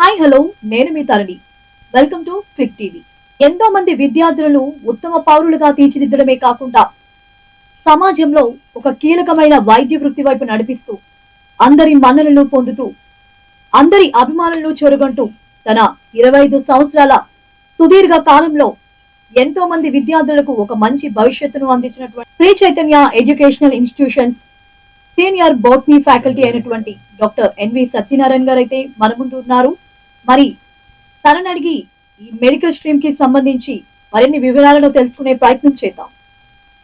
Hi hello. నేను మీ Taruni. Welcome to click TV. ఎంతో మంది విద్యార్థులను ఉత్తమ పౌరులుగా తీర్చిదిద్దడమే కాకుండా సమాజంలో ఒక కీలకమైన వైద్య వృత్తి వైపు నడిపిస్తూ అందరి మన్ననలు పొందుతూ అందరి అభిమానులను చొరగొంటూ తన ఇరవై ఐదు సంవత్సరాల సుదీర్ఘ కాలంలో ఎంతో మంది విద్యార్థులకు ఒక మంచి భవిష్యత్తును అందించినటువంటి Sri Chaitanya educational institutions senior botany faculty అయినటువంటి డాక్టర్ ఎన్వి సత్యనారాయణ గారు అయితే మన ముందు ఉన్నారు. మరి తనని అడిగి ఈ మెడికల్ స్ట్రీమ్కి సంబంధించి మరిన్ని వివరాలను తెలుసుకునే ప్రయత్నం చేద్దాం.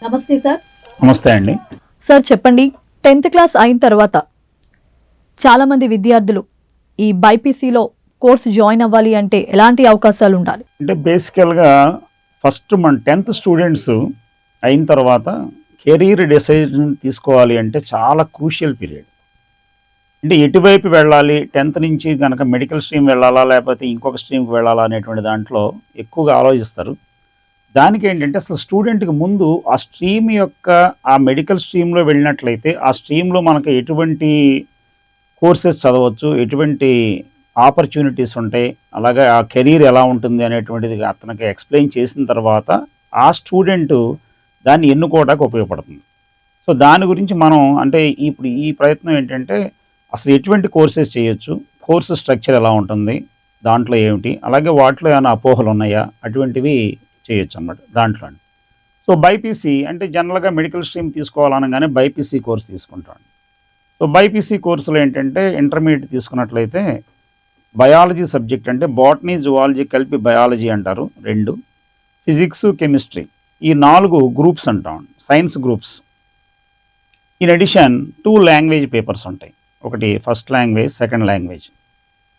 నమస్తే సార్. నమస్తే అండి. సార్ చెప్పండి. టెన్త్ క్లాస్ అయిన తర్వాత చాలా మంది విద్యార్థులు ఈ బైపీసీలో కోర్సు జాయిన్ అవ్వాలి అంటే ఎలాంటి అవకాశాలు ఉండాలి? అంటే బేసికల్గా ఫస్ట్ మన టెన్త్ స్టూడెంట్స్ అయిన తర్వాత కెరీర్ డిసిజన్ తీసుకోవాలి అంటే చాలా క్రూషియల్ పీరియడ్. అంటే ఎటువైపు వెళ్ళాలి? టెన్త్ నుంచి కనుక మెడికల్ స్ట్రీమ్ వెళ్ళాలా? లేకపోతే ఇంకొక స్ట్రీమ్కి వెళ్ళాలా? అనేటువంటి దాంట్లో ఎక్కువగా ఆలోచిస్తారు. దానికి ఏంటంటే అసలు స్టూడెంట్కి ముందు ఆ స్ట్రీమ్ యొక్క ఆ మెడికల్ స్ట్రీమ్లో వెళ్ళినట్లయితే ఆ స్ట్రీమ్లో మనకు ఎటువంటి కోర్సెస్ చదవచ్చు ఎటువంటి ఆపర్చునిటీస్ ఉంటాయి అలాగే ఆ కెరీర్ ఎలా ఉంటుంది అనేటువంటిది అతనికి ఎక్స్ప్లెయిన్ చేసిన తర్వాత ఆ స్టూడెంట్ దాన్ని ఎన్నుకోవడానికి ఉపయోగపడుతుంది. సో దాని గురించి మనం అంటే ఇప్పుడు ఈ ప్రయత్నం ఏంటంటే అసలు ఎటువంటి కోర్సెస్ చేయొచ్చు? కోర్సు స్ట్రక్చర్ ఎలా ఉంటుంది? దాంట్లో ఏమిటి? అలాగే వాటిలో ఏమైనా అపోహలు ఉన్నాయా? అటువంటివి చేయొచ్చు అన్నమాట దాంట్లో సో బైపీసీ అంటే జనరల్గా మెడికల్ స్ట్రీమ్ తీసుకోవాలనగానే బైపీసీ కోర్స్ తీసుకుంటాను సో బైపీసీ కోర్సులో ఏంటంటే ఇంటర్మీడియట్ తీసుకున్నట్లయితే బయాలజీ సబ్జెక్ట్ అంటే బాటనీ జువాలజీ కలిపి బయాలజీ అంటారు రెండు. ఫిజిక్స్ కెమిస్ట్రీ ఈ నాలుగు గ్రూప్స్ అంటాం. Science groups. In addition to language papers ఉంటాయి. ఒకటి ఫస్ట్ లాంగ్వేజ్ సెకండ్ లాంగ్వేజ్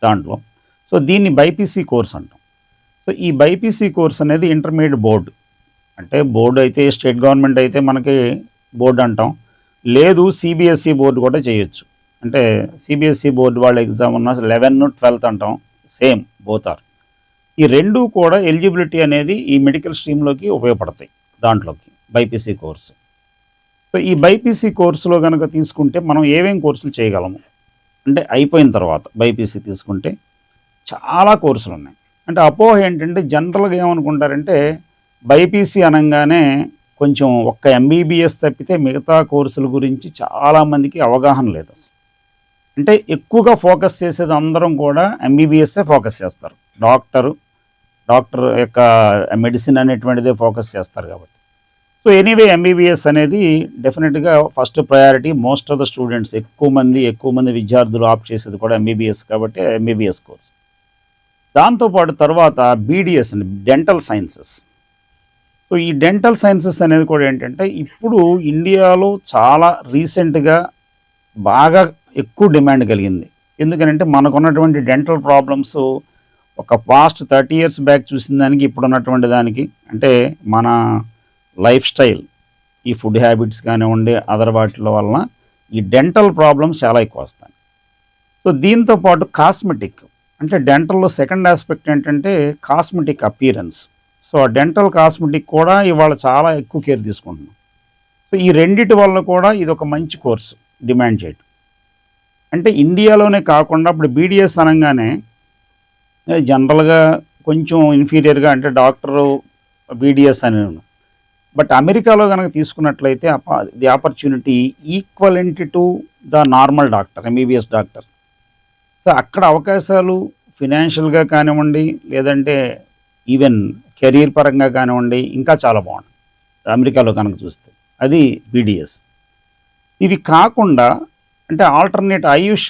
దాంట్లో. సో దీన్ని బైపీసీ కోర్స్ అంటాం. సో ఈ బైపీసీ కోర్స్ అనేది ఇంటర్మీడియట్ బోర్డు. అంటే బోర్డు అయితే స్టేట్ గవర్నమెంట్ అయితే మనకి బోర్డు అంటాం. లేదు సిబిఎస్ఈ బోర్డు కూడా చేయొచ్చు. అంటే సిబిఎస్ఈ బోర్డు వాళ్ళ ఎగ్జామ్ ఉన్న లెవెన్ ట్వెల్త్ అంటాం. Same both are. ఈ రెండు కూడా ఎలిజిబిలిటీ అనేది ఈ మెడికల్ స్ట్రీమ్లోకి ఉపయోగపడతాయి దాంట్లోకి బైపీసీ కోర్సు. సో ఈ బైపీసీ కోర్సులో కనుక తీసుకుంటే మనం ఏమేం కోర్సులు చేయగలము? అంటే అయిపోయిన తర్వాత బైపీసీ తీసుకుంటే చాలా కోర్సులు ఉన్నాయి. అంటే అపోహ ఏంటంటే జనరల్గా ఏమనుకుంటారంటే బైపీసీ అనగానే కొంచెం ఒక్క ఎంబీబీఎస్ తప్పితే మిగతా కోర్సుల గురించి చాలామందికి అవగాహన లేదు అసలు. అంటే ఎక్కువగా ఫోకస్ చేసేది అందరం కూడా ఎంబీబీఎస్ఏ ఫోకస్ చేస్తారు. డాక్టరు డాక్టర్ యొక్క మెడిసిన్ అనేటువంటిదే ఫోకస్ చేస్తారు కాబట్టి. సో ఎనీవే ఎంబీబీఎస్ అనేది డెఫినెట్గా first priority most of the students ఎక్కువ మంది ఎక్కువ మంది విద్యార్థులు ఆప్ట్ చేసేది కూడా ఎంబీబీఎస్ కాబట్టి ఎంబీబీఎస్ కోర్స్ దాంతోపాటు తర్వాత బీడిఎస్ అండి డెంటల్ సైన్సెస్ సో ఈ డెంటల్ సైన్సెస్ అనేది కూడా ఏంటంటే ఇప్పుడు ఇండియాలో చాలా రీసెంట్గా బాగా ఎక్కువ డిమాండ్ కలిగింది. ఎందుకంటే మనకున్నటువంటి డెంటల్ ప్రాబ్లమ్స్ ఒక పాస్ట్ థర్టీ ఇయర్స్ బ్యాక్ చూసిన దానికి ఇప్పుడు ఉన్నటువంటి దానికి అంటే మన లైఫ్ స్టైల్ ఈ ఫుడ్ హ్యాబిట్స్ కానివ్వండి అదర్ వాటిల వలన ఈ డెంటల్ ప్రాబ్లమ్స్ చాలా ఎక్కువ వస్తాయి. సో దీంతో పాటు కాస్మెటిక్ అంటే డెంటల్లో సెకండ్ ఆస్పెక్ట్ ఏంటంటే కాస్మెటిక్ అపీరెన్స్. సో ఆ డెంటల్ కాస్మెటిక్ కూడా ఇవాళ చాలా ఎక్కువ కేర్ తీసుకుంటున్నాం. సో ఈ రెండిటి వల్ల కూడా ఇది ఒక మంచి కోర్సు డిమాండ్ చేయటం. అంటే ఇండియాలోనే కాకుండా ఇప్పుడు బీడిఎస్ అనగానే జనరల్గా కొంచెం ఇన్ఫీరియర్గా అంటే డాక్టరు బీడిఎస్ అని బట్ అమెరికాలో కనుక తీసుకున్నట్లయితే the opportunity equivalent to the normal doctor MBBS doctor. So అక్కడ అవకాశాలు ఫినాన్షియల్గా కానివ్వండి లేదంటే ఈవెన్ కెరీర్ పరంగా కానివ్వండి ఇంకా చాలా బాగుంది అమెరికాలో కనుక చూస్తే. అది బీడిఎస్ ఇవి కాకుండా అంటే ఆల్టర్నేట్ ఆయుష్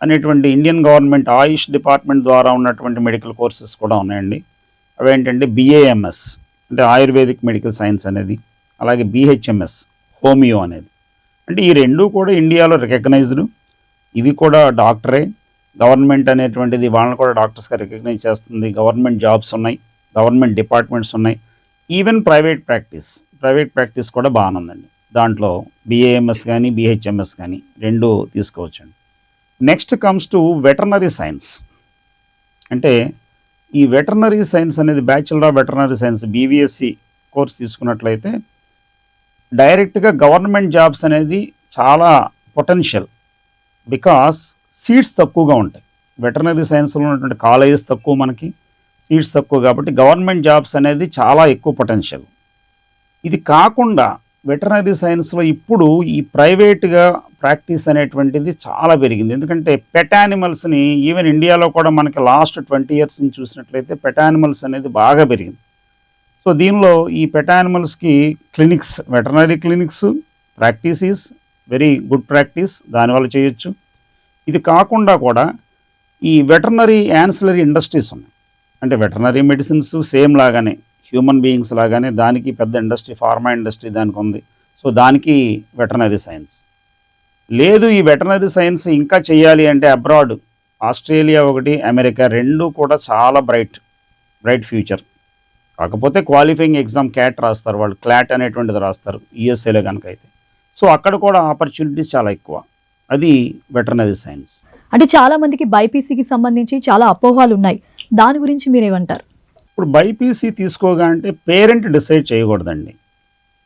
అనేటువంటి ఇండియన్ గవర్నమెంట్ ఆయుష్ డిపార్ట్మెంట్ ద్వారా ఉన్నటువంటి మెడికల్ కోర్సెస్ కూడా ఉన్నాయండి. అవి ఏంటంటే బిఏఎంఎస్ అంటే ఆయుర్వేదిక్ మెడికల్ సైన్స్ అనేది అలాగే బిహెచ్ఎంఎస్ హోమియో అనేది. అంటే ఈ రెండు కూడా ఇండియాలో రికగ్నైజ్డ్. ఇవి కూడా డాక్టరే. గవర్నమెంట్ అనేటువంటిది వాళ్ళని కూడా డాక్టర్స్గా రికగ్నైజ్ చేస్తుంది. గవర్నమెంట్ జాబ్స్ ఉన్నాయి గవర్నమెంట్ డిపార్ట్మెంట్స్ ఉన్నాయి. Even private practice private practice కూడా బాగానే ఉందండి. దాంట్లో బిఏఎంఎస్ కానీ బిహెచ్ఎంఎస్ కానీ రెండు తీసుకోవచ్చండి. Next comes to veterinary science. అంటే ఈ వెటర్నరీ సైన్స్ అనేది bachelor of veterinary science BVSc course తీసుకున్నట్లయితే డైరెక్ట్గా గవర్నమెంట్ జాబ్స్ అనేది చాలా పొటెన్షియల్ బికాస్ సీట్స్ తక్కువగా ఉంటాయి. వెటర్నరీ సైన్స్లో ఉన్నటువంటి కాలేజెస్ తక్కువ మనకి సీట్స్ తక్కువ కాబట్టి గవర్నమెంట్ జాబ్స్ అనేది చాలా ఎక్కువ పొటెన్షియల్. ఇది కాకుండా వెటర్నరీ సైన్స్లో ఇప్పుడు ఈ ప్రైవేట్గా ప్రాక్టీస్ అనేటువంటిది చాలా పెరిగింది. ఎందుకంటే పెట్ యానిమల్స్ని ఈవెన్ ఇండియాలో కూడా మనకి లాస్ట్ ట్వంటీ ఇయర్స్ నుంచి చూసినట్లయితే పెట్ యానిమల్స్ అనేది బాగా పెరిగింది. సో దీనిలో ఈ pet యానిమల్స్కి clinics veterinary clinics practice is very good practice దానివల్ల చేయొచ్చు. ఇది కాకుండా కూడా ఈ వెటర్నరీ యాన్సిలరీ ఇండస్ట్రీస్ ఉన్నాయి. అంటే వెటర్నరీ మెడిసిన్స్ సేమ్ లాగానే హ్యూమన్ బీయింగ్స్ లాగానే దానికి పెద్ద ఇండస్ట్రీ ఫార్మా ఇండస్ట్రీ దానికి ఉంది సో దానికి వెటర్నరీ సైన్స్. లేదు ఈ వెటర్నరీ సైన్స్ ఇంకా చేయాలి అంటే అబ్రాడ్ ఆస్ట్రేలియా ఒకటి అమెరికా రెండు కూడా చాలా బ్రైట్ బ్రైట్ ఫ్యూచర్. కాకపోతే క్వాలిఫైయింగ్ ఎగ్జామ్ క్యాట్ రాస్తారు వాళ్ళు క్లాట్ అనేటువంటిది రాస్తారు యుఎస్ఏలో కనుక అయితే సో అక్కడ కూడా ఆపర్చునిటీస్ చాలా ఎక్కువ. అది వెటర్నరీ సైన్స్. అంటే చాలా మందికి బైపీసీకి సంబంధించి చాలా అపోహాలు ఉన్నాయి దాని గురించి మీరేమంటారు? ఇప్పుడు బైపీసీ తీసుకోగా అంటే పేరెంట్ డిసైడ్ చేయకూడదండి.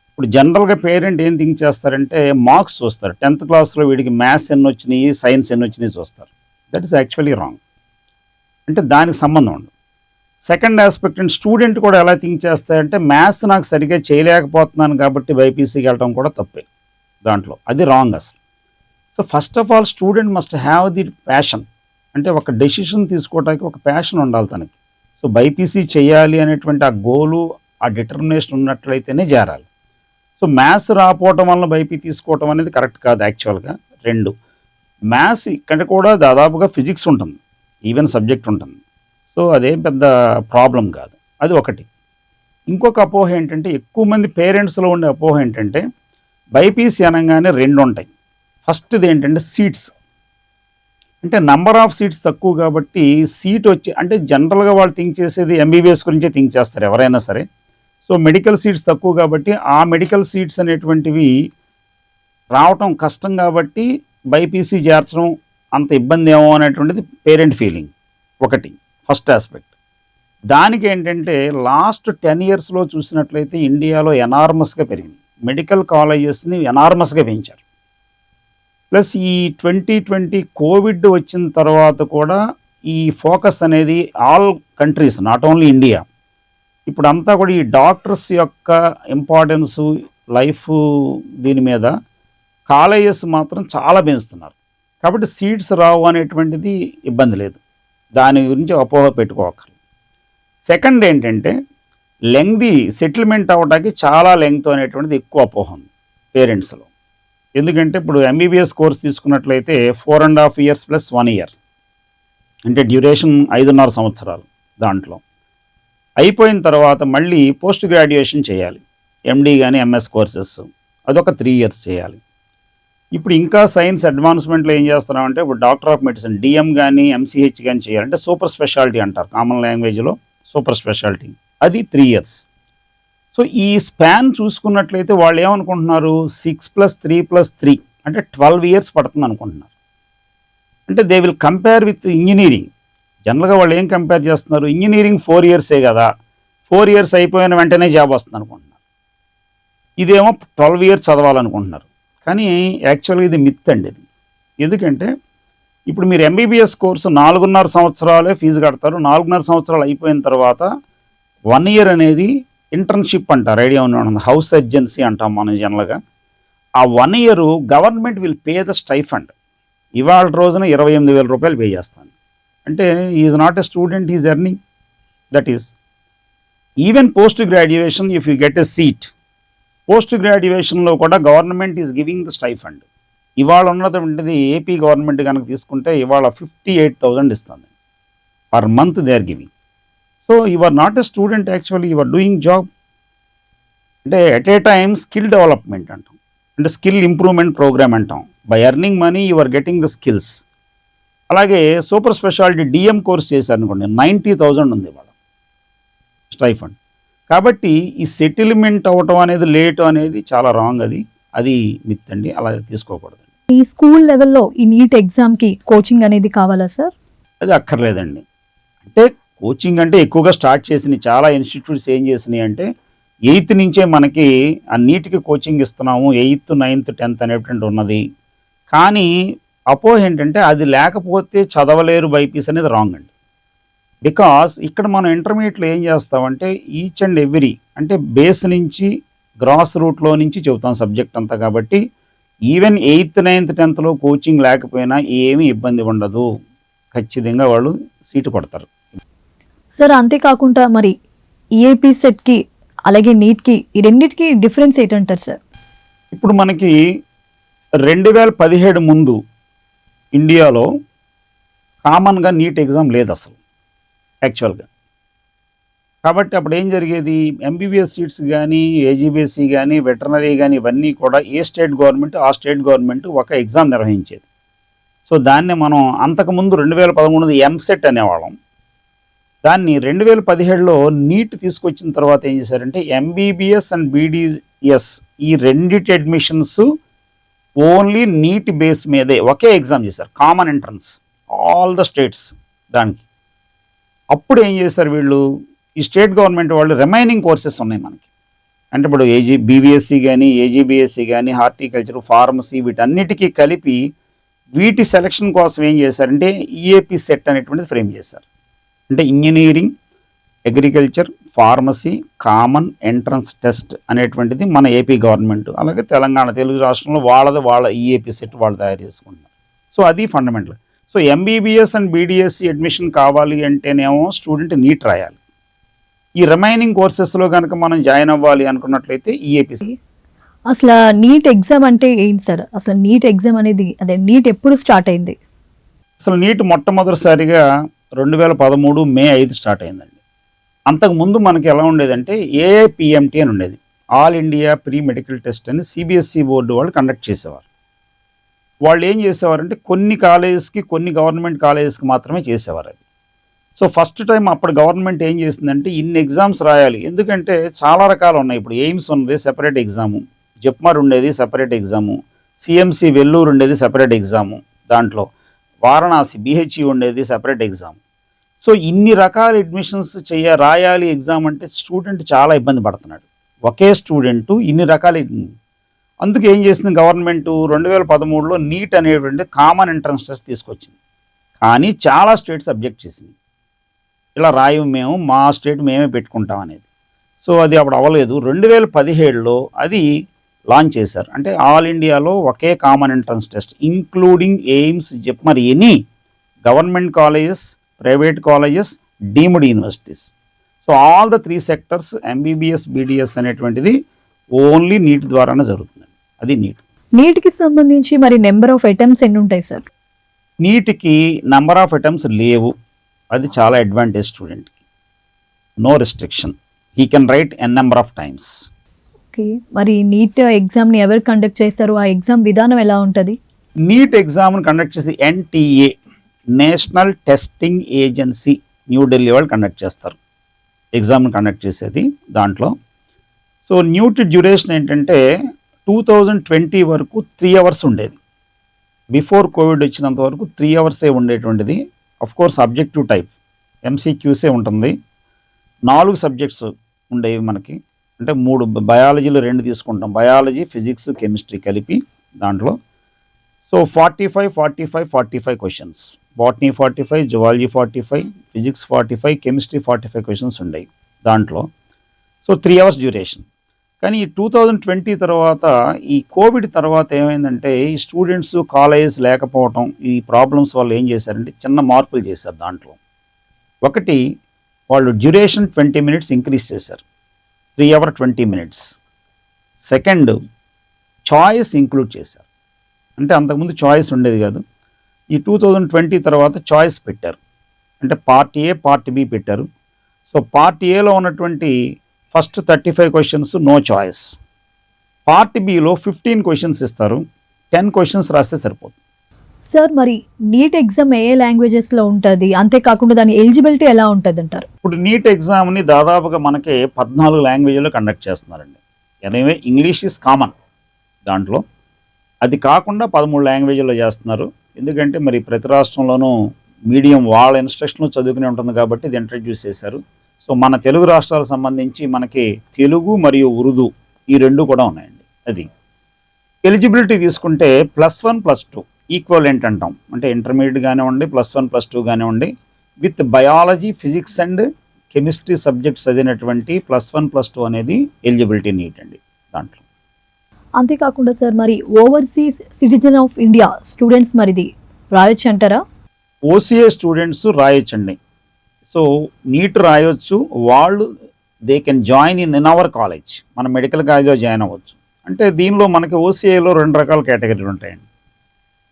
ఇప్పుడు జనరల్గా పేరెంట్ ఏం థింక్ చేస్తారంటే మార్క్స్ చూస్తారు. టెన్త్ క్లాస్లో వీడికి మ్యాథ్స్ ఎన్ని వచ్చినాయి సైన్స్ ఎన్ని వచ్చినాయి చూస్తారు. That is actually wrong. అంటే దానికి సంబంధం ఉండదు. సెకండ్ ఆస్పెక్ట్ అండ్ స్టూడెంట్ కూడా ఎలా థింక్ చేస్తారంటే మ్యాథ్స్ నాకు సరిగ్గా చేయలేకపోతున్నాను కాబట్టి బైపీసీకి వెళ్ళడం కూడా తప్పే దాంట్లో. అది రాంగ్ అసలు. So first of all student must have the passion. అంటే ఒక డెసిషన్ తీసుకోవడానికి ఒక ప్యాషన్ ఉండాలి తనకి. సో బైపీసీ చేయాలి అనేటువంటి ఆ గోలు ఆ డిటర్మినేషన్ ఉన్నట్లయితేనే చేరాలి సో మ్యాథ్స్ రాపోవటం వల్ల బైపీ తీసుకోవటం అనేది కరెక్ట్ కాదు యాక్చువల్గా. రెండు మ్యాథ్స్ ఇక్కడ కూడా దాదాపుగా ఫిజిక్స్ ఉంటుంది ఈవెన్ సబ్జెక్ట్ ఉంటుంది. సో అదేం పెద్ద ప్రాబ్లం కాదు. అది ఒకటి. ఇంకొక అపోహ ఏంటంటే ఎక్కువ మంది పేరెంట్స్లో ఉండే అపోహ ఏంటంటే బైపీసీ అనగానే రెండు ఉంటాయి. ఫస్ట్ది ఏంటంటే సీట్స్. అంటే నంబర్ ఆఫ్ సీట్స్ తక్కువ కాబట్టి సీట్ వచ్చి అంటే జనరల్గా వాళ్ళు థింక్ చేసేది ఎంబీబీఎస్ గురించే థింక్ చేస్తారు ఎవరైనా సరే. సో మెడికల్ సీట్స్ తక్కువ కాబట్టి ఆ మెడికల్ సీట్స్ అనేటువంటివి రావటం కష్టం కాబట్టి బైపీసీ చేర్చడం అంత ఇబ్బంది ఏమో అనేటువంటిది పేరెంట్ ఫీలింగ్ ఒకటి ఫస్ట్ ఆస్పెక్ట్ దానికి ఏంటంటే లాస్ట్ టెన్ ఇయర్స్లో చూసినట్లయితే ఇండియాలో ఎనార్మస్గా పెరిగింది. మెడికల్ కాలేజెస్ని ఎనార్మస్గా పెంచారు. ప్లస్ ఈ ట్వంటీ ట్వంటీ కోవిడ్ వచ్చిన తర్వాత కూడా ఈ ఫోకస్ అనేది all countries not only India. ఇప్పుడు అంతా కూడా ఈ డాక్టర్స్ యొక్క ఇంపార్టెన్స్ లైఫ్ దీని మీద కాలేజెస్ మాత్రం చాలా పెంచుతున్నారు. కాబట్టి సీట్స్ రావు అనేటువంటిది ఇబ్బంది లేదు. దాని గురించి అపోహ పెట్టుకోకర్లేదు సెకండ్ ఏంటంటే లెంగ్ది సెటిల్మెంట్ అవ్వడానికి చాలా లెంగ్త్ అనేటువంటిది ఎక్కువ అపోహ ఉంది పేరెంట్స్లో. ఎందుకంటే ఇప్పుడు ఎంబీబీఎస్ కోర్స్ తీసుకున్నట్లయితే four and half years plus one year అంటే డ్యూరేషన్ ఐదున్నర సంవత్సరాలు దాంట్లో. అయిపోయిన తర్వాత మళ్ళీ పోస్ట్ గ్రాడ్యుయేషన్ చేయాలి ఎండి కానీ ఎంఎస్ కోర్సెస్ అదొక త్రీ ఇయర్స్ చేయాలి. ఇప్పుడు ఇంకా సైన్స్ అడ్వాన్స్మెంట్లో ఏం చేస్తున్నామంటే ఇప్పుడు డాక్టర్ ఆఫ్ మెడిసిన్ డిఎం కానీ ఎంసీహెచ్ కానీ చేయాలంటే సూపర్ స్పెషాలిటీ అంటారు. కామన్ లాంగ్వేజ్లో సూపర్ స్పెషాలిటీ అది త్రీ ఇయర్స్ సో ఈ స్పాన్ చూసుకున్నట్లయితే వాళ్ళు ఏమనుకుంటున్నారు? Six plus three plus three అంటే ట్వెల్వ్ ఇయర్స్ పడుతుంది అనుకుంటున్నారు. అంటే they will compare with engineering. జనరల్గా వాళ్ళు ఏం కంపేర్ చేస్తున్నారు? ఇంజనీరింగ్ ఫోర్ ఇయర్సే కదా. ఫోర్ ఇయర్స్ అయిపోయిన వెంటనే జాబ్ వస్తుంది అనుకుంటున్నారు. ఇదేమో ట్వెల్వ్ ఇయర్స్ చదవాలనుకుంటున్నారు. కానీ యాక్చువల్గా ఇది మిత్ అండి ఇది. ఎందుకంటే ఇప్పుడు మీరు ఎంబీబీఎస్ కోర్సు నాలుగున్నర సంవత్సరాలే ఫీజు కడతారు. నాలుగున్నర సంవత్సరాలు అయిపోయిన తర్వాత వన్ ఇయర్ అనేది ఇంటర్న్షిప్ అంటారు ఐడియా ఉన్న హౌస్ ఎర్జెన్సీ అంటాం మనం జనరల్గా. ఆ one year government will pay the stipend. ఇవాళ రోజున ఇరవై ఎనిమిది వేల రూపాయలు పే చేస్తాను. అంటే is not a student is earning that is even post graduation if you get a seat post గ్రాడ్యుయేషన్లో కూడా government is giving the stipend ఇవాళ ఉన్నటువంటిది ఏపీ గవర్నమెంట్ కనుక తీసుకుంటే ఇవాళ ఫిఫ్టీ ఎయిట్ థౌజండ్ ఇస్తుంది per month they are giving so you are not a student actually you are doing job అంటే at a time skill development అంటాం. అంటే skill improvement programme అంటాం. By earning money you are getting the skills. అలాగే super speciality DM course చేశారు అనుకోండి ninety thousand ఉంది ఇవాళ stipend. కాబట్టి ఈ సెటిల్మెంట్ అవ్వటం అనేది లేట్ అనేది చాలా రాంగ్ అది. అది మిత్ అండి అలా తీసుకోకూడదు. ఈ స్కూల్ లెవెల్లో ఈ నీట్ ఎగ్జామ్కి కోచింగ్ అనేది కావాలా సార్? అది అక్కర్లేదండి. అంటే కోచింగ్ అంటే ఎక్కువగా స్టార్ట్ చేసినాయి చాలా ఇన్స్టిట్యూట్స్ ఏం చేసినాయి అంటే ఎయిత్ నుంచే మనకి అన్నిటికీ కోచింగ్ ఇస్తున్నాము ఎయిత్ నైన్త్ టెన్త్ అనేటువంటి ఉన్నది. కానీ అపోహ ఏంటంటే అది లేకపోతే చదవలేరు బైపీస్ అనేది రాంగ్ అండి. బికాస్ ఇక్కడ మనం ఇంటర్మీడియట్లో ఏం చేస్తామంటే ఈచ్ అండ్ ఎవ్రీ అంటే బేస్ నుంచి గ్రాస్ రూట్లో నుంచి చెబుతాం సబ్జెక్ట్ అంతా కాబట్టి ఈవెన్ ఎయిత్ నైన్త్ టెన్త్లో కోచింగ్ లేకపోయినా ఏమీ ఇబ్బంది ఉండదు. ఖచ్చితంగా వాళ్ళు సీటు కొడతారు. సార్ అంతేకాకుండా మరి ఈఏపీ సెట్కి అలాగే నీట్కి ఈ రెండింటికి డిఫరెన్స్ ఏంటంటారు సార్? ఇప్పుడు మనకి రెండు వేల పదిహేడు ముందు ఇండియాలో కామన్గా నీట్ ఎగ్జామ్ లేదు అసలు యాక్చువల్గా కాబట్టి అప్పుడు ఏం జరిగేది? ఎంబీబీఎస్ సీట్స్ కానీ ఏజీబీఎస్సీ కానీ వెటర్నరీ కానీ ఇవన్నీ కూడా ఏ స్టేట్ గవర్నమెంట్ ఆ స్టేట్ గవర్నమెంట్ ఒక ఎగ్జామ్ నిర్వహించేది. సో దాన్ని మనం అంతకుముందు రెండు వేల పదమూడు ఎంసెట్ అనేవాళ్ళం. దాన్ని రెండు వేల పదిహేడులో నీట్ తీసుకొచ్చిన తర్వాత ఏం చేశారంటే ఎంబీబీఎస్ అండ్ బీడీఎస్ ఈ రెండిటి అడ్మిషన్స్ ఓన్లీ నీట్ బేస్ మీదే ఒకే ఎగ్జామ్ చేశారు. Common entrance all the states దానికి. అప్పుడు ఏం చేశారు వీళ్ళు? ఈ స్టేట్ గవర్నమెంట్ వాళ్ళు రిమైనింగ్ కోర్సెస్ ఉన్నాయి మనకి. అంటే ఇప్పుడు ఏజీ బీబీఎస్సీ కానీ ఏజీబీఎస్సీ కానీ హార్టికల్చర్ ఫార్మసీ వీటన్నిటికీ కలిపి వీటి సెలక్షన్ కోసం ఏం చేశారంటే ఈఏపీ సెట్ అనేటువంటిది ఫ్రేమ్ చేశారు. అంటే engineering agriculture pharmacy common entrance test అనేటువంటిది మన ఏపీ గవర్నమెంట్ అలాగే తెలంగాణ తెలుగు రాష్ట్రంలో వాళ్ళది వాళ్ళ ఈఏపీ సెట్ వాళ్ళు తయారు చేసుకుంటున్నారు. సో అది fundamental. So MBBS and BDSc admission కావాలి అంటేనేమో స్టూడెంట్ నీట్ రాయాలి. ఈ రిమైనింగ్ కోర్సెస్లో కనుక మనం జాయిన్ అవ్వాలి అనుకున్నట్లయితే ఈఏపీ అసలు నీట్ ఎగ్జామ్ అంటే ఏంటి సార్? అసలు నీట్ ఎగ్జామ్ అనేది అదే నీట్ ఎప్పుడు స్టార్ట్ అయింది? అసలు నీట్ మొట్టమొదటిసారిగా రెండు వేల పదమూడు మే ఐదు స్టార్ట్ అయిందండి. అంతకుముందు మనకి ఎలా ఉండేదంటే ఏఐపిఎంటీ అని ఉండేది. All India pre medical test అని సిబిఎస్ఈ బోర్డు వాళ్ళు కండక్ట్ చేసేవారు. వాళ్ళు ఏం చేసేవారంటే కొన్ని కాలేజెస్కి కొన్ని గవర్నమెంట్ కాలేజెస్కి మాత్రమే చేసేవారు అది. సో ఫస్ట్ టైం అప్పుడు గవర్నమెంట్ ఏం చేసిందంటే ఇన్ని ఎగ్జామ్స్ రాయాలి. ఎందుకంటే చాలా రకాలు ఉన్నాయి. ఇప్పుడు ఎయిమ్స్ ఉన్నది సెపరేట్ ఎగ్జాము జప్మార్ ఉండేది సెపరేట్ ఎగ్జాము సిఎంసి వెల్లూరు ఉండేది సెపరేట్ ఎగ్జాము దాంట్లో. వారణాసి బీహెచ్ఈ ఉండేది సపరేట్ ఎగ్జామ్ సో ఇన్ని రకాల అడ్మిషన్స్ చేయ రాయాలి ఎగ్జామ్ అంటే స్టూడెంట్ చాలా ఇబ్బంది పడుతున్నాడు. ఒకే స్టూడెంట్ ఇన్ని రకాల అందుకు ఏం చేసింది గవర్నమెంట్? రెండు వేల పదమూడులో నీట్ అనేటువంటి కామన్ ఎంట్రన్స్ టెస్ట్ తీసుకొచ్చింది. కానీ చాలా స్టేట్స్ అబ్జెక్ట్ చేసింది. ఇలా రాయం మేము మా స్టేట్ మేమే పెట్టుకుంటాం అనేది. సో అది అప్పుడు అవ్వలేదు. రెండు వేల పదిహేడులో అది లాంచ్ చేశారు. అంటే ఆల్ ఇండియాలో ఒకే common entrance test including AIIMS మరి any government colleges private colleges deemed universities so all the three sectors MBBS BDS అనేటువంటిది ఓన్లీ నీట్ ద్వారానే జరుగుతుంది. అది నీట్ నీట్కి సంబంధించి మరి నెంబర్ ఆఫ్ అటెంప్ట్స్ ఎన్ని ఉంటాయి సార్ నీట్కి నెంబర్ ఆఫ్ అటెంప్ట్స్ లేవు. అది చాలా అడ్వాంటేజ్ స్టూడెంట్కి no restriction he can write n number of times okay మరి నీట్ ఎగ్జామ్ని ఎవరు కండక్ట్ చేస్తారు? ఆ ఎగ్జామ్ విధానం ఎలా ఉంటుంది? నీట్ ఎగ్జామ్ని కండక్ట్ చేసి NTA national testing agency New Delhi వాళ్ళు కండక్ట్ చేస్తారు. ఎగ్జామ్ని కండక్ట్ చేసేది దాంట్లో. సో న్యూట్ డ్యూరేషన్ ఏంటంటే టూ థౌజండ్ ట్వంటీ వరకు త్రీ అవర్స్ ఉండేది. బిఫోర్ కోవిడ్ వచ్చినంత వరకు త్రీ అవర్సే ఉండేటువంటిది. అఫ్ కోర్స్ అబ్జెక్టివ్ టైప్ ఎంసీక్యూసే ఉంటుంది. నాలుగు సబ్జెక్ట్స్ ఉండేవి మనకి. అంటే మూడు బయాలజీలో రెండు తీసుకుంటాం. బయాలజీ ఫిజిక్స్ కెమిస్ట్రీ కలిపి దాంట్లో. So forty five forty five forty five questions botany forty five zoology forty five physics forty five chemistry forty five questions ఉన్నాయి దాంట్లో. So three hours duration. కానీ ఈ టూ థౌజండ్ ట్వంటీ తర్వాత ఈ Covid తర్వాత ఏమైందంటే ఈ స్టూడెంట్స్ కాలేజెస్ లేకపోవటం ఈ ప్రాబ్లమ్స్ వాళ్ళు ఏం చేశారంటే చిన్న మార్పులు చేశారు దాంట్లో. ఒకటి వాళ్ళు డ్యూరేషన్ ట్వంటీ మినిట్స్ ఇంక్రీజ్ చేశారు. Three hour twenty minutes. Second choice include చేశారు. అంటే అంతకుముందు చాయిస్ ఉండేది కాదు. ఈ టూ థౌజండ్ ట్వంటీ తర్వాత చాయిస్ పెట్టారు. అంటే పార్ట్ ఏ పార్ట్ బి పెట్టారు. సో పార్ట్ ఏలో ఉన్నటువంటి first thirty five questions no choice. Part below fifteen questions ఇస్తారు. టెన్ క్వశ్చన్స్ రాస్తే సరిపోతుంది. సార్ మరి నీట్ ఎగ్జామ్ ఏ లాంగ్వేజెస్లో ఉంటుంది? అంతేకాకుండా దాని ఎలిజిబిలిటీ ఎలా ఉంటుంది అంటారు ఇప్పుడు నీట్ ఎగ్జామ్ని దాదాపుగా మనకి పద్నాలుగు లాంగ్వేజ్లో కండక్ట్ చేస్తున్నారండి. ఎనీవే ఇంగ్లీష్ ఈస్ కామన్ దాంట్లో. అది కాకుండా పదమూడు లాంగ్వేజ్లో చేస్తున్నారు. ఎందుకంటే మరి ప్రతి రాష్ట్రంలోనూ మీడియం వాళ్ళ ఇన్స్ట్రక్షన్లో చదువుకునే ఉంటుంది కాబట్టి ఇది ఇంట్రడ్యూస్ చేశారు. సో మన తెలుగు రాష్ట్రాలకు సంబంధించి మనకి తెలుగు మరియు ఉర్దూ ఈ రెండు కూడా ఉన్నాయండి. అది. ఎలిజిబిలిటీ తీసుకుంటే plus one plus two. Equivalent అంటాం. అంటే ఇంటర్మీడియట్ కానివ్వండి ప్లస్ వన్ ప్లస్ టూ కానివ్వండి with biology physics and chemistry subjects చదివినటువంటి ప్లస్ వన్ ప్లస్ టూ అనేది ఎలిజిబిలిటీ నీట్ అండి దాంట్లో. అంతేకాకుండా సార్ మరి overseas citizen of India students మరిది రాయొచ్చు అంటారా? ఓసీఏ స్టూడెంట్స్ రాయొచ్చండి. సో నీట్ రాయొచ్చు. వాళ్ళు they can join in in our college మన మెడికల్ కాలేజ్లో జాయిన్ అవ్వచ్చు. అంటే దీనిలో మనకి ఓసీఏలో రెండు రకాల కేటగిరీలు ఉంటాయండి.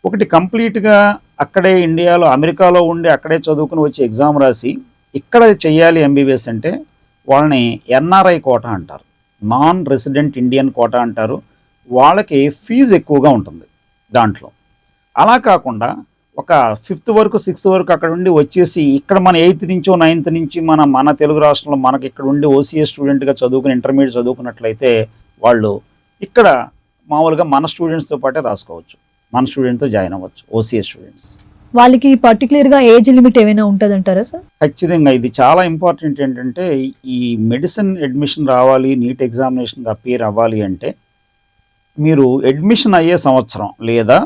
ఒకటి కంప్లీట్గా అక్కడే ఇండియాలో అమెరికాలో ఉండి అక్కడే చదువుకుని వచ్చి ఎగ్జామ్ రాసి ఇక్కడ చేయాలి ఎంబీబీఎస్ అంటే వాళ్ళని ఎన్ఆర్ఐ కోటా అంటారు. నాన్ రెసిడెంట్ ఇండియన్ కోటా అంటారు. వాళ్ళకి ఫీజు ఎక్కువగా ఉంటుంది దాంట్లో. అలా కాకుండా ఒక ఫిఫ్త్ వరకు సిక్స్త్ వరకు అక్కడ ఉండి వచ్చేసి ఇక్కడ మన ఎయిత్ నుంచో నైన్త్ నుంచి మన మన తెలుగు రాష్ట్రంలో మనకి ఇక్కడ ఉండి ఓసీఏ స్టూడెంట్గా చదువుకుని ఇంటర్మీడియట్ చదువుకున్నట్లయితే వాళ్ళు ఇక్కడ మామూలుగా మన స్టూడెంట్స్తో పాటే రాసుకోవచ్చు. మన స్టూడెంట్తో జాయిన్ అవ్వచ్చు ఓసీఏ స్టూడెంట్స్ వాళ్ళకి పర్టికులర్గా ఏజ్ లిమిట్ ఏమైనా ఉంటుందంటారా సార్ ఖచ్చితంగా ఇది చాలా ఇంపార్టెంట్ ఏంటంటే ఈ మెడిసిన్ అడ్మిషన్ రావాలి నీట్ ఎగ్జామినేషన్కి అపేర్ అవ్వాలి అంటే మీరు అడ్మిషన్ అయ్యే సంవత్సరం లేదా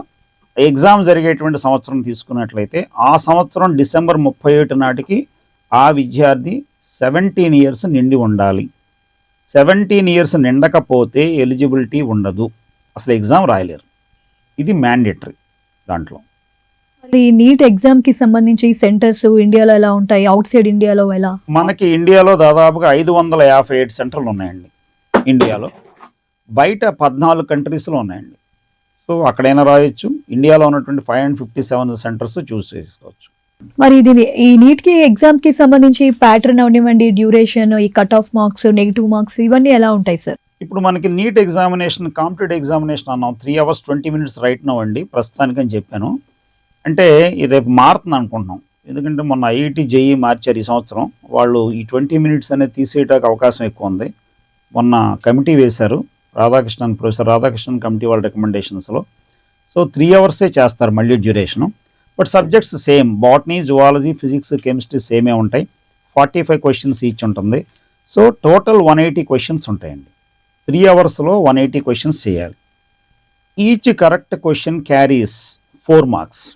ఎగ్జామ్ జరిగేటువంటి సంవత్సరం తీసుకున్నట్లయితే ఆ సంవత్సరం డిసెంబర్ ముప్పై ఒకటి నాటికి ఆ విద్యార్థి సెవెంటీన్ ఇయర్స్ నిండి ఉండాలి. సెవెంటీన్ ఇయర్స్ నిండకపోతే ఎలిజిబిలిటీ ఉండదు. అసలు ఎగ్జామ్ రాయలేరు. ఇది మ్యాండేటరీ దాంట్లో. మరి నీట్ ఎగ్జామ్కి సంబంధించి సెంటర్స్ ఇండియాలో ఎలా ఉంటాయి? అవుట్ సైడ్ ఇండియాలో ఎలా? మనకి ఇండియాలో దాదాపుగా ఐదు వందల యాభై ఏడు సెంటర్లు ఉన్నాయండి ఇండియాలో. బయట పద్నాలుగు కంట్రీస్లో ఉన్నాయండి. సో అక్కడైనా రాయొచ్చు. ఇండియాలో ఉన్నటువంటి five hundred fifty seven centres choose చేసుకోవచ్చు. మరి ఇది ఈ నీట్కి ఎగ్జామ్కి సంబంధించి ప్యాటర్న్ అవనివ్వండి డ్యూరేషన్ ఈ cut off marks negative marks ఇవన్నీ ఎలా ఉంటాయి సార్ ఇప్పుడు మనకి నీట్ ఎగ్జామినేషన్ కాంపిటేటివ్ ఎగ్జామినేషన్ అన్నాం. Three hours twenty minutes right no అండి ప్రస్తుతానికి అని చెప్పాను. అంటే రేపు మారుతుంది అనుకుంటున్నాం. ఎందుకంటే మొన్న ఐఐటి జేఈ మార్చారు ఈ సంవత్సరం. వాళ్ళు ఈ ట్వంటీ మినిట్స్ అనేది తీసేయడానికి అవకాశం ఎక్కువ ఉంది. మొన్న కమిటీ వేశారు రాధాకృష్ణన్ ప్రొఫెసర్ రాధాకృష్ణన్ కమిటీ వాళ్ళ రికమెండేషన్స్లో. సో త్రీ అవర్సే చేస్తారు మళ్ళీ duration. But subjects same botany zoology physics chemistry సేమే ఉంటాయి. ఫార్టీ ఫైవ్ క్వశ్చన్స్ ఈచ్ ఉంటుంది. So total one eighty questions ఉంటాయండి. త్రీ అవర్స్లో వన్ ఎయిటీ క్వశ్చన్స్ చేయాలి. Each correct question carries four marks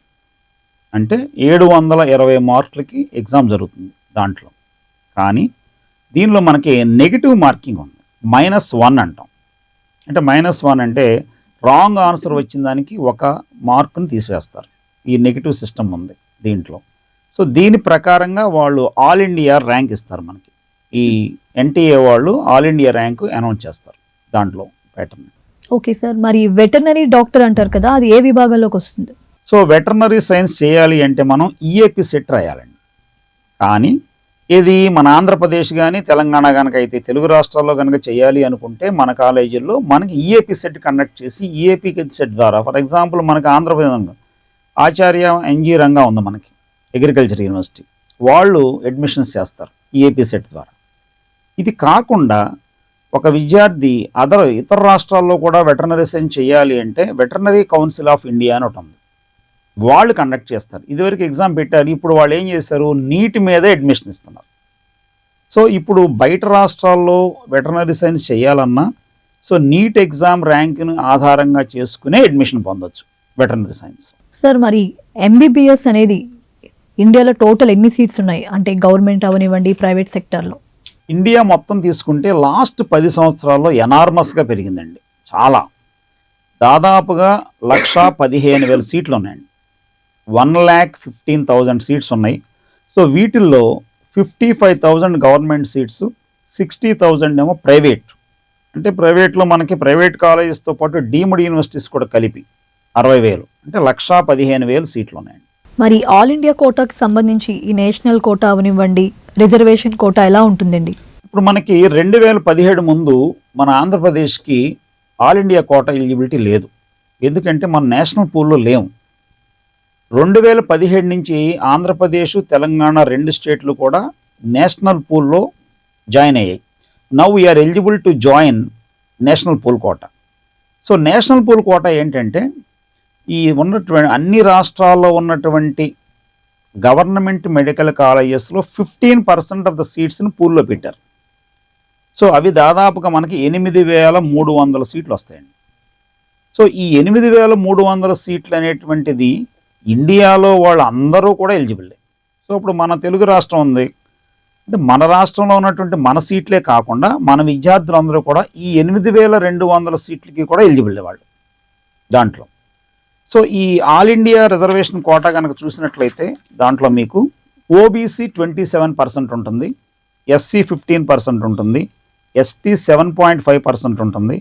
అంటే ఏడు వందల ఇరవై మార్కులకి ఎగ్జామ్ జరుగుతుంది దాంట్లో. కానీ దీనిలో మనకి నెగిటివ్ మార్కింగ్ ఉంది. మైనస్ వన్ అంటాం. అంటే మైనస్ వన్ అంటే రాంగ్ ఆన్సర్ వచ్చిన దానికి ఒక మార్కుని తీసివేస్తారు. ఈ నెగిటివ్ సిస్టమ్ ఉంది దీంట్లో. సో దీని ప్రకారంగా వాళ్ళు ఆల్ ఇండియా ర్యాంక్ ఇస్తారు మనకి. ఈ ఎన్టీఏ వాళ్ళు ఆల్ ఇండియా ర్యాంకు అనౌన్స్ చేస్తారు. దాంట్లో ప్యాటర్న్. ఓకే సార్ మరి వెటర్నరీ డాక్టర్ అంటారు కదా అది ఏ విభాగంలోకి వస్తుంది? సో వెటర్నరీ సైన్స్ చేయాలి అంటే మనం ఈఏపి సెట్ రాయాలండి. కానీ ఇది మన ఆంధ్రప్రదేశ్ కానీ తెలంగాణ కనుక అయితే తెలుగు రాష్ట్రాల్లో కనుక చేయాలి అనుకుంటే మన కాలేజీల్లో మనకి ఈఏపి సెట్ కండక్ట్ చేసి ఈఏపి సెట్ ద్వారా ఫర్ ఎగ్జాంపుల్ మనకి ఆంధ్రప్రదేశ్ ఆచార్య ఎన్జీ రంగా ఉంది మనకి అగ్రికల్చర్ యూనివర్సిటీ. వాళ్ళు అడ్మిషన్స్ చేస్తారు ఈఏపి సెట్ ద్వారా. ఇది కాకుండా ఒక విద్యార్థి అదర్ ఇతర రాష్ట్రాల్లో కూడా వెటర్నరీ సైన్స్ చేయాలి అంటే వెటర్నరీ కౌన్సిల్ ఆఫ్ ఇండియా అని ఒకటి ఉంది. వాళ్ళు కండక్ట్ చేస్తారు. ఇదివరకు ఎగ్జామ్ పెట్టారు. ఇప్పుడు వాళ్ళు ఏం చేస్తారు నీట్ మీదే అడ్మిషన్ ఇస్తున్నారు. సో ఇప్పుడు బయట రాష్ట్రాల్లో వెటర్నరీ సైన్స్ చేయాలన్నా సో నీట్ ఎగ్జామ్ ర్యాంక్ను ఆధారంగా చేసుకునే అడ్మిషన్ పొందొచ్చు వెటర్నరీ సైన్స్. సార్ మరి ఎంబీబీఎస్ అనేది ఇండియాలో టోటల్ ఎన్ని సీట్స్ ఉన్నాయి? అంటే గవర్నమెంట్ అవనివ్వండి ప్రైవేట్ సెక్టార్లో. ఇండియా మొత్తం తీసుకుంటే లాస్ట్ పది సంవత్సరాల్లో ఎనార్మస్గా పెరిగిందండి. చాలా. దాదాపుగా లక్ష పదిహేను వేల సీట్లు ఉన్నాయండి one lakh fifteen thousand seats ఉన్నాయి. సో వీటిల్లో fifty five thousand government seats sixty thousand ఏమో ప్రైవేట్. అంటే ప్రైవేట్లో మనకి ప్రైవేట్ కాలేజెస్తో పాటు డీమ్డ్ యూనివర్సిటీస్ కూడా కలిపి అరవై వేలు. అంటే లక్షా పదిహేను వేలు సీట్లు ఉన్నాయండి మరి ఆల్ ఇండియా కోటాకి సంబంధించి ఈ నేషనల్ కోటా అవనివ్వండి. రిజర్వేషన్ కోటా ఎలా ఉంటుందండి? ఇప్పుడు మనకి రెండు వేల పదిహేడు ముందు మన ఆంధ్రప్రదేశ్కి ఆల్ ఇండియా కోటా ఎలిజిబిలిటీ లేదు. ఎందుకంటే మన నేషనల్ పూల్లో లేవు. రెండు వేల పదిహేడు నుంచి ఆంధ్రప్రదేశ్ తెలంగాణ రెండు స్టేట్లు కూడా నేషనల్ పూల్లో జాయిన్ అయ్యాయి. Now we're eligible to join national pool quota. So national pool quota ఏంటంటే ఈ ఉన్నటువంటి అన్ని రాష్ట్రాల్లో ఉన్నటువంటి గవర్నమెంట్ మెడికల్ కాలేజెస్లో ఫిఫ్టీన్ పర్సెంట్ ఆఫ్ ద సీట్స్ని పూల్లో పెట్టారు. సో అవి దాదాపుగా మనకి ఎనిమిది వేల మూడు వందల సీట్లు వస్తాయండి. సో ఈ ఎనిమిది వేల మూడు వందల సీట్లు అనేటువంటిది ఇండియాలో వాళ్ళు అందరూ కూడా ఎలిజిబుల్. సో ఇప్పుడు మన తెలుగు రాష్ట్రం ఉంది. అంటే మన రాష్ట్రంలో ఉన్నటువంటి మన సీట్లే కాకుండా మన విద్యార్థులందరూ కూడా ఈ ఎనిమిది వేల రెండు వందల సీట్లకి కూడా ఎలిజిబుల్ వాళ్ళు. దాంట్లో. సో ఈ ఆల్ ఇండియా రిజర్వేషన్ కోటా కనుక చూసినట్లయితే దాంట్లో మీకు ఓబీసీ ట్వంటీ సెవెన్ పర్సెంట్ ఉంటుంది ఎస్సీ ఫిఫ్టీన్ పర్సెంట్ ఉంటుంది ST seven point five percent ఉంటుంది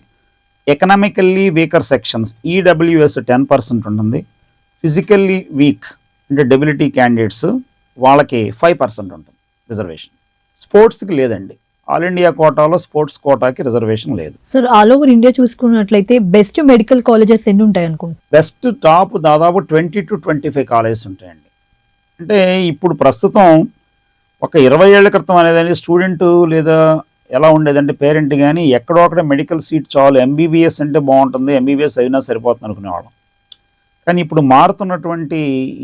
economically weaker sections EWS ten percent ఉంటుంది ఫిజికల్లీ వీక్ అంటే డెబిలిటీ క్యాండిడేట్స్ వాళ్ళకి ఫైవ్ పర్సెంట్ ఉంటుంది రిజర్వేషన్ స్పోర్ట్స్కి లేదండి. ఆల్ ఇండియా కోటాలో స్పోర్ట్స్ కోటాకి రిజర్వేషన్ లేదు. సార్ ఆల్ ఓవర్ ఇండియా చూసుకున్నట్లయితే బెస్ట్ మెడికల్ కాలేజెస్ ఎన్ని ఉంటాయి అనుకుంటా బెస్ట్ టాప్ దాదాపు twenty to twenty five colleges ఉంటాయండి. అంటే ఇప్పుడు ప్రస్తుతం ఒక ఇరవై ఏళ్ళ క్రితం అనేది స్టూడెంట్ లేదా ఎలా ఉండేదంటే పేరెంట్ కానీ ఎక్కడో అక్కడ మెడికల్ సీట్ చాలు ఎంబీబీఎస్ అంటే బాగుంటుంది ఎంబీబీఎస్ అయినా సరిపోతుంది అనుకునేవాళ్ళం. కానీ ఇప్పుడు మారుతున్నటువంటి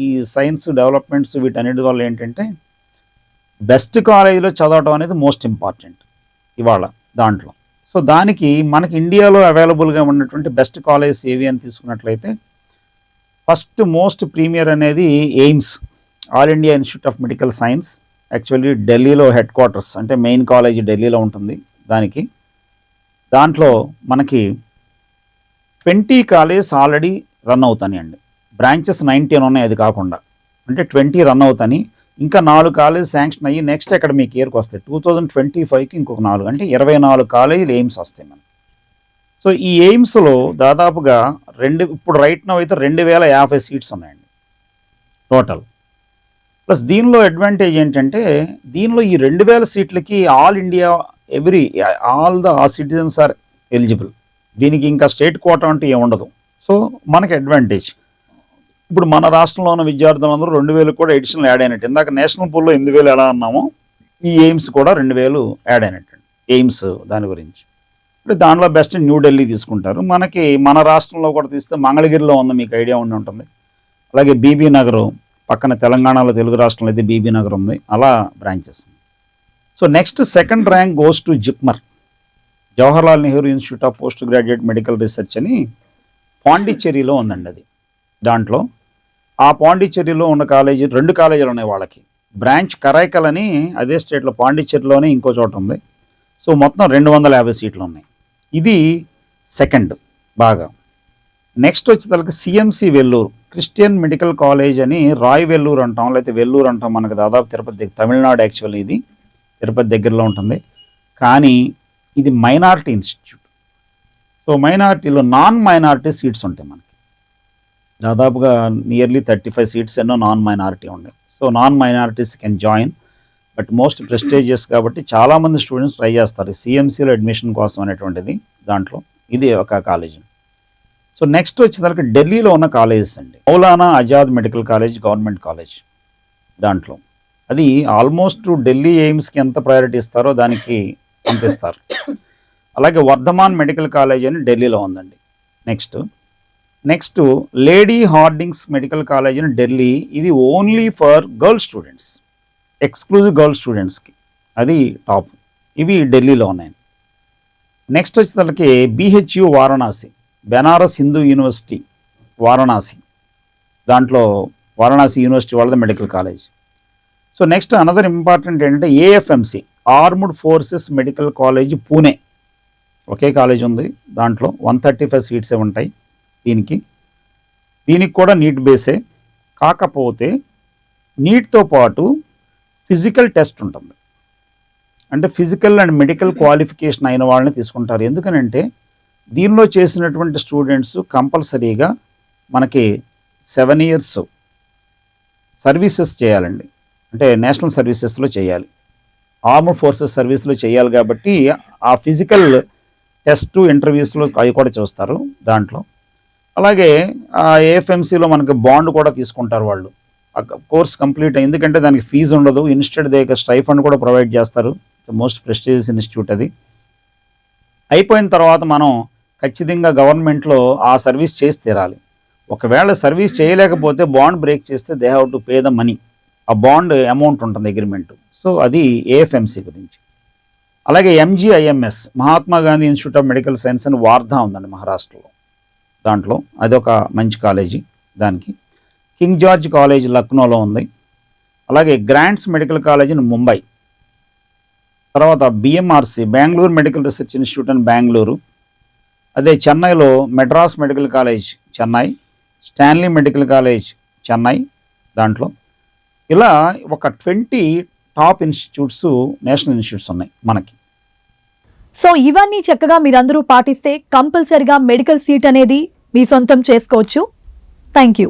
ఈ సైన్స్ డెవలప్మెంట్స్ వీటన్నిటి వల్ల ఏంటంటే బెస్ట్ కాలేజీలో చదవటం అనేది మోస్ట్ ఇంపార్టెంట్ ఇవాళ దాంట్లో. సో దానికి మనకి ఇండియాలో అవైలబుల్గా ఉన్నటువంటి బెస్ట్ కాలేజెస్ ఏవి అని తీసుకున్నట్లయితే ఫస్ట్ మోస్ట్ ప్రీమియర్ అనేది AIIMS all India institute of medical science actually ఢిల్లీలో హెడ్ క్వార్టర్స్ అంటే మెయిన్ కాలేజ్ ఢిల్లీలో ఉంటుంది దానికి. దాంట్లో మనకి ట్వంటీ కాలేజెస్ ఆల్రెడీ రన్ అవుతాయండి బ్రాంచెస్ నైన్టీన్ ఉన్నాయి అది కాకుండా. అంటే ట్వంటీ రన్ అవుతాయి ఇంకా నాలుగు కాలేజ్ శాంక్షన్ అయ్యి నెక్స్ట్ అకాడమిక్ ఇయర్కి వస్తాయి టూ థౌజండ్ ట్వంటీ ఫైవ్కి ఇంకొక నాలుగు అంటే ఇరవై నాలుగు కాలేజీలు ఎయిమ్స్ వస్తాయి మనకి. సో ఈ ఎయిమ్స్లో దాదాపుగా రెండు ఇప్పుడు రైట్ నో అయితే రెండు వేల యాభై సీట్స్ ఉన్నాయండి టోటల్ ప్లస్ దీనిలో అడ్వాంటేజ్ ఏంటంటే దీనిలో ఈ రెండు వేల సీట్లకి all India every all the citizens are eligible దీనికి ఇంకా స్టేట్ కోటా అంటే ఏమి ఉండదు. సో మనకి అడ్వాంటేజ్ ఇప్పుడు మన రాష్ట్రంలో ఉన్న విద్యార్థులందరూ రెండు వేలు కూడా ఎడిషనల్ యాడ్ అయినట్టు. ఇందాక నేషనల్ పూల్లో ఎనిమిది వేలు ఎలా అన్నామో ఈ ఎయిమ్స్ కూడా రెండు వేలు యాడ్ అయినట్టు. ఎయిమ్స్ దాని గురించి. అంటే దాంట్లో బెస్ట్ న్యూఢిల్లీ తీసుకుంటారు. మనకి మన రాష్ట్రంలో కూడా తీస్తే మంగళగిరిలో ఉంది మీకు ఐడియా ఉండి ఉంటుంది. అలాగే బీబీ నగర్ పక్కన తెలంగాణలో తెలుగు రాష్ట్రంలో అయితే బీబీ నగర్ ఉంది. అలా branches so next second rank goes to JIPMER Jawaharlal Nehru institute of post graduate medical research అని పాండిచ్చేరిలో ఉందండి అది. దాంట్లో ఆ పాండిచ్చేరిలో ఉన్న కాలేజీ రెండు కాలేజీలు ఉన్నాయి వాళ్ళకి. బ్రాంచ్ కరైకల్ అని అదే స్టేట్లో పాండిచ్చేరిలోనే ఇంకో చోట ఉంది. సో మొత్తం రెండు వందల యాభై సీట్లు ఉన్నాయి. ఇది సెకండ్ బాగా. నెక్స్ట్ వచ్చేసరికి CMC Vellore. Christian medical college అని రాయ్ వెల్లూరు అంటాం లేకపోతే వెల్లూరు అంటాం మనకు దాదాపు తిరుపతి తమిళనాడు యాక్చువల్ ఇది. తిరుపతి దగ్గరలో ఉంటుంది. కానీ ఇది మైనారిటీ ఇన్స్టిట్యూట్. సో మైనారిటీలో నాన్ మైనారిటీ సీట్స్ ఉంటాయి మనకి. దాదాపుగా నియర్లీ థర్టీ ఫైవ్ సీట్స్ ఎన్నో నాన్ మైనారిటీ ఉన్నాయి. So non minorities can join but most prestigious కాబట్టి చాలామంది స్టూడెంట్స్ ట్రై చేస్తారు సిఎంసీలో అడ్మిషన్ కోసం అనేటువంటిది దాంట్లో. ఇది ఒక కాలేజ్ సో నెక్స్ట్ వచ్చేసరికి ఢిల్లీలో ఉన్న కాలేజెస్ అండి. Maulana Azad medical college government college దాంట్లో. అది ఆల్మోస్ట్ ఢిల్లీ ఎయిమ్స్కి ఎంత ప్రయారిటీ ఇస్తారో దానికి అంత ఇస్తారు అలాగే వర్ధమాన్ మెడికల్ కాలేజ్ అని ఢిల్లీలో ఉందండి. Next next lady Hardinge's medical college in Delhi. ఇది only for girl students. Exclusive girl స్టూడెంట్స్కి. అది టాప్. ఇవి ఢిల్లీలో ఉన్నాయి. నెక్స్ట్ వచ్చేసరికి బీహెచ్యు వారణాసి బెనారస్ హిందూ యూనివర్సిటీ వారణాసి. దాంట్లో వారణాసి యూనివర్సిటీ వాళ్ళది medical college. So next another important ఏంటంటే AFMC armed forces medical college Pune ఒకే కాలేజ్ ఉంది దాంట్లో. వన్ థర్టీ ఫైవ్ సీట్సే ఉంటాయి. దీనికి. దీనికి కూడా నీట్ బేసే. కాకపోతే నీట్తో పాటు ఫిజికల్ టెస్ట్ ఉంటుంది. అంటే ఫిజికల్ అండ్ మెడికల్ క్వాలిఫికేషన్ అయిన వాళ్ళని తీసుకుంటారు. ఎందుకనంటే దీనిలో చేసినటువంటి స్టూడెంట్స్ కంపల్సరీగా మనకి సెవెన్ ఇయర్స్ సర్వీసెస్ చేయాలండి. అంటే నేషనల్ సర్వీసెస్లో చేయాలి. ఆర్మ్ ఫోర్సెస్ సర్వీస్లో చేయాలి కాబట్టి ఆ ఫిజికల్ టెస్ట్ ఇంటర్వ్యూస్లో అవి కూడా చూస్తారు దాంట్లో. అలాగే ఆ ఏఎఫ్ఎంసీలో మనకి బాండ్ కూడా తీసుకుంటారు వాళ్ళు. ఆ కోర్స్ కంప్లీట్ ఎందుకంటే దానికి ఫీజు ఉండదు. ఇన్స్టెడ్ దగ్గర స్టైఫండ్ కూడా ప్రొవైడ్ చేస్తారు. మోస్ట్ ప్రెస్టీజియస్ ఇన్స్టిట్యూట్ అది. అయిపోయిన తర్వాత మనం ఖచ్చితంగా గవర్నమెంట్లో ఆ సర్వీస్ చేసి తీరాలి. ఒకవేళ సర్వీస్ చేయలేకపోతే బాండ్ బ్రేక్ చేస్తే they have to pay the money ఆ బాండ్ అమౌంట్ ఉంటుంది అగ్రిమెంట్. సో అది ఏఎఫ్ఎంసీ గురించి. అలాగే MGIMS Mahatma Gandhi institute of medical science అని వార్ధా ఉందండి మహారాష్ట్రలో. దాంట్లో. అదొక మంచి కాలేజీ దానికి. కింగ్ జార్జ్ కాలేజ్ లక్నోలో ఉంది. అలాగే Grant's medical college in Mumbai. తర్వాత BMRC Bengaluru medical research institute and Bengaluru. అదే చెన్నైలో Madras medical college Chennai Stanley medical college Chennai దాంట్లో. ఇలా ఒక twenty top institutes national institutes ఉన్నాయి మనకి. సో ఇవన్నీ చక్కగా మీరందరూ పాటిస్తే కంపల్సరిగా మెడికల్ సీట్ అనేది మీ సొంతం చేసుకోవచ్చు. Thank you